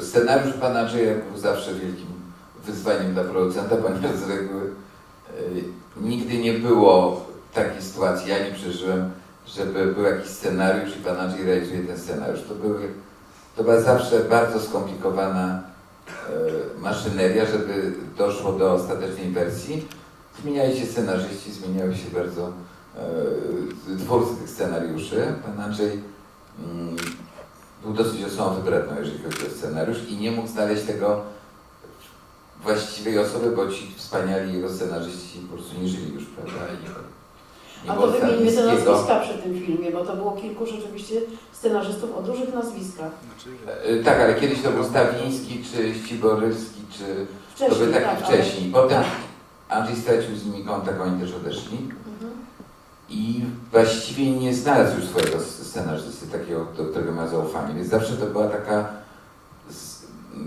Scenariusz pana Andrzeja był zawsze wielkim wyzwaniem dla producenta, ponieważ z reguły y, nigdy nie było takiej sytuacji, ja nie przeżyłem, żeby był jakiś scenariusz i pan Andrzej realizuje ten scenariusz. To, były, to była zawsze bardzo skomplikowana y, maszyneria, żeby doszło do ostatecznej wersji. Zmieniali się scenarzyści, zmieniały się bardzo y, twórcy tych scenariuszy. Pan Andrzej mm, był dosyć osobą wybredną, jeżeli chodzi o scenariusz i nie mógł znaleźć tego właściwej osoby, bo ci wspaniali jego scenarzyści po prostu nie żyli już, prawda? I nie, A to wymieńmy te nazwiska przy tym filmie, bo to było kilku rzeczywiście scenarzystów o dużych nazwiskach. E, Tak, ale kiedyś to był Stawiński, czy Ściborywski, czy to Wcześniej, były takie tak, ale- wcześniej. Potem tak. Andrzej stracił z nimi kontakt, oni też odeszli. Mhm. i właściwie nie znalazł już swojego scenarzysty, takiego, do którego miał zaufanie. Więc zawsze to była taka,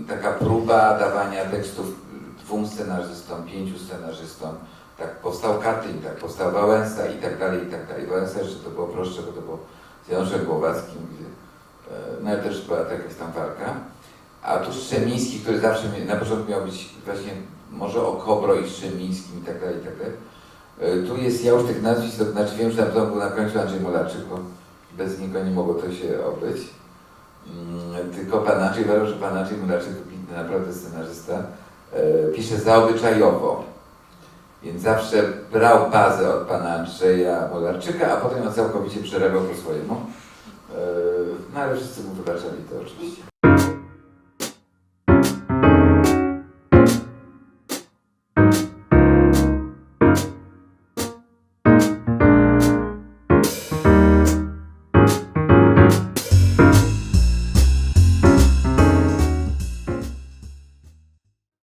taka próba dawania tekstów dwóm scenarzystom, pięciu scenarzystom. Tak powstał Katyń, tak powstał Wałęsa i tak dalej, i tak dalej. Wałęsa jeszcze to było prostsze, bo to było z Januszem Głowackim, gdzie e, no ale też była jakaś tam walka. A tu Szczemiński, który zawsze na początku miał być właśnie może o Kobro i Szczemińskim i tak dalej, i tak dalej. E, Tu jest, ja już tych nazwisk, to znaczy wiem, że na początku na końcu Andrzej Molarczyk, bo bez niego nie mogło to się obyć. Mm, Tylko pan Andrzej uważał, że pan Andrzej Molarczyk to naprawdę scenarzysta. E, Pisze zaobyczajowo. Więc zawsze brał bazę od pana Andrzeja Molarczyka, a potem ją całkowicie przerabiał po swojemu. E, No ale wszyscy mu wybaczali to oczywiście.